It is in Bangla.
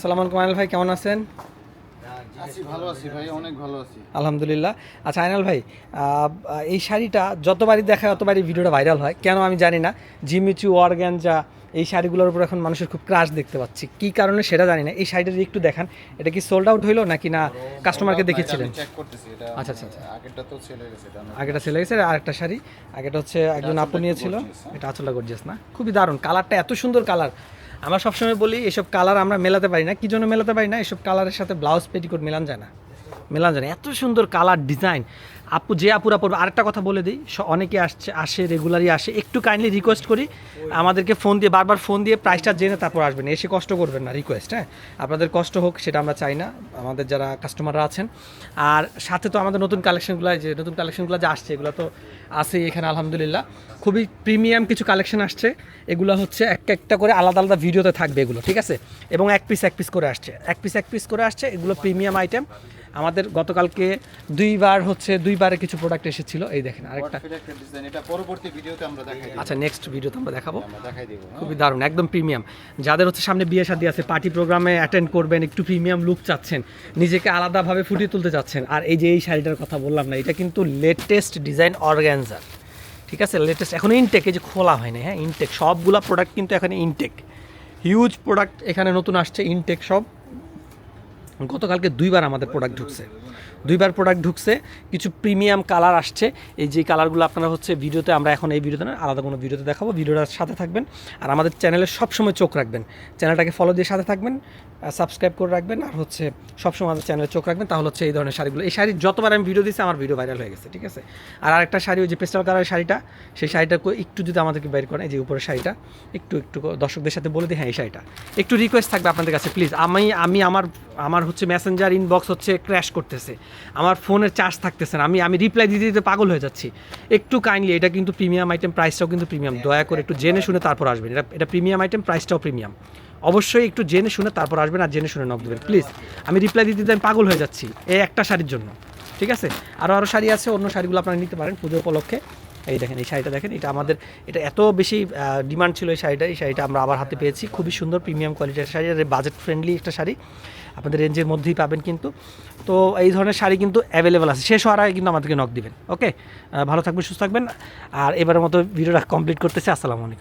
আসসালামু আলাইকুম আইনাল ভাই কেমন আছেন? আছি ভালো আছি ভাই অনেক ভালো আছি। আলহামদুলিল্লাহ। আচ্ছা আইনাল ভাই এই শাড়িটা যতবারই দেখায় ততবারই ভিডিওটা ভাইরাল হয়। কেন আমি জানি না জিমিচু অর্গ্যানজা এই শাড়িগুলোর উপর এখন মানুষের খুব ক্রাশ দেখতে পাচ্ছি। কি কারণে সেটা জানি না। এই শাড়িটা যদি একটু দেখান এটা কি সোল্ড আউট হইল নাকি না কাস্টমারকে দেখিয়েছিলেন? এটা আচ্ছা, আচ্ছা, আচ্ছা। আগেরটা তো গেছে আর আরেকটা শাড়ি। আগেটা হচ্ছে একজন আপু নিয়েছিল। এটা আচলটা গর্জিয়াস না। খুবই দারুণ। কালারটা এত সুন্দর কালার আমরা সবসময় বলি, এসব কালার আমরা মেলাতে পারি না। কি জন্য মেলাতে পারি না? এসব কালারের সাথে ব্লাউজ, পেটিকোট মেলান যায় না। মেলান যায় না। এত সুন্দর কালার, ডিজাইন। আপু যে আপুরা পড়বে আরেকটা কথা বলে দিই অনেকে আসছে আসে রেগুলারই আসে। একটু কাইন্ডলি রিকোয়েস্ট করি আমাদেরকে ফোন দিয়ে বারবার ফোন দিয়ে প্রাইসটা জেনে তারপর আসবেন। এসে কষ্ট করবেন না রিকোয়েস্ট হ্যাঁ? আপনাদের কষ্ট হোক সেটা আমরা চাই না। আমাদের যারা কাস্টমাররা আছেন। আর সাথে তো আমাদের নতুন কালেকশনগুলো যে নতুন কালেকশনগুলো যে আসছে এগুলো তো আছেই এখানে আলহামদুলিল্লাহ। খুবই প্রিমিয়াম কিছু কালেকশন আসছে। এগুলো হচ্ছে এক একটা করে আলাদা আলাদা ভিডিওতে থাকবে এগুলো ঠিক আছে? এবং এক পিস এক পিস করে আসছে। এক পিস এক পিস করে আসছে এগুলো প্রিমিয়াম আইটেম আমাদের গতকালকে দুইবার হচ্ছে দুইবারে কিছু প্রোডাক্ট এসেছিল। এই দেখেন আরেকটা। আচ্ছা নেক্সট ভিডিওতে আমরা দেখাবো। দেখাই দিব হ্যাঁ? খুবই দারুণ একদম প্রিমিয়াম যাদের হচ্ছে সামনে বিয়ে শাদী আছে পার্টি প্রোগ্রামে অ্যাটেন্ড করবেন একটু প্রিমিয়াম লুক চাচ্ছেন নিজেকে আলাদাভাবে ফুটিয়ে তুলতে চাচ্ছেন আর এই যে এই শাড়িটার কথা বললাম না এটা কিন্তু লেটেস্ট ডিজাইন অর্গ্যানজার ঠিক আছে? লেটেস্ট এখন ইনটেক এই যে খোলা হয়নি হ্যাঁ ইনটেক সবগুলা প্রোডাক্ট কিন্তু এখানে ইনটেক হিউজ প্রোডাক্ট এখানে নতুন আসছে ইনটেক সব। গতকালকে দুইবার আমাদের প্রোডাক্ট ঢুকছে। দুইবার প্রোডাক্ট ঢুকছে, কিছু প্রিমিয়াম কালার আসছে। এই যে কালারগুলো আপনারা হচ্ছে ভিডিওতে, আমরা এখন এই ভিডিওতে না, আলাদা কোনো ভিডিওতে দেখাবো, ভিডিওটার সাথে থাকবেন। আর আমাদের চ্যানেলে সবসময় চোখ রাখবেন। চ্যানেলটাকে ফলো দিয়ে সাথে থাকবেন সাবস্ক্রাইব করে রাখবেন, আর হচ্ছে সবসময় আমাদের চ্যানেলে চোখ রাখবেন। তাহলে হচ্ছে এই ধরনের শাড়িগুলো, এই শাড়ি যতবার আমি ভিডিও দিচ্ছি আমার ভিডিও ভাইরাল হয়ে গেছে, ঠিক আছে? আর আরেকটা শাড়ি, ওই যে পেস্টাল কালারের শাড়িটা, সেই শাড়িটা একটু যদি আমাদেরকে বের করেন, এই যে উপরের শাড়িটা, একটু একটু দর্শকদের সাথে বলে দিই হ্যাঁ এই শাড়িটা। একটু রিকোয়েস্ট থাকবে আপনাদের কাছে প্লিজ আমি আমি আমার আমার হচ্ছে মেসেঞ্জার ইনবক্স হচ্ছে ক্র্যাশ করতেছে আমার ফোনের চার্জ থাকতেছে না। আমি আমি রিপ্লাই দিতে দিতে পাগল হয়ে যাচ্ছি। একটু কাইন্ডলি এটা কিন্তু প্রিমিয়াম আইটেম প্রাইসটাও কিন্তু প্রিমিয়াম দয়া করে একটু জেনে শুনে তারপর আসবেন। এটা এটা প্রিমিয়াম আইটেম প্রাইসটাও প্রিমিয়াম অবশ্যই একটু জেনে শুনে তারপর আসবেন আর জেনে শুনে নক দেবেন। প্লিজ আমি রিপ্লাই দিতে দিতে আমি পাগল হয়ে যাচ্ছি এই একটা শাড়ির জন্য। ঠিক আছে? আরও আরও শাড়ি আছে অন্য শাড়িগুলো আপনারা নিতে পারেন পুজো উপলক্ষে। এই দেখেন, এই শাড়িটা দেখেন, এটা আমাদের, এটা এত বেশি ডিমান্ড ছিল এই শাড়িটা এই শাড়িটা আমরা আবার হাতে পেয়েছি। খুবই সুন্দর প্রিমিয়াম কোয়ালিটির শাড়ি আর বাজেট ফ্রেন্ডলি একটা শাড়ি। আপনাদের রেঞ্জের মধ্যেই পাবেন কিন্তু। তো এই ধরনের শাড়ি কিন্তু অ্যাভেলেবেল আছে। শেষ হওয়ার আগে কিন্তু আমাদেরকে নক দিবেন ওকে ভালো থাকবেন, সুস্থ থাকবেন। আর এবারের মতো ভিডিওটা কমপ্লিট করতেছি। আসসালামু আলাইকুম।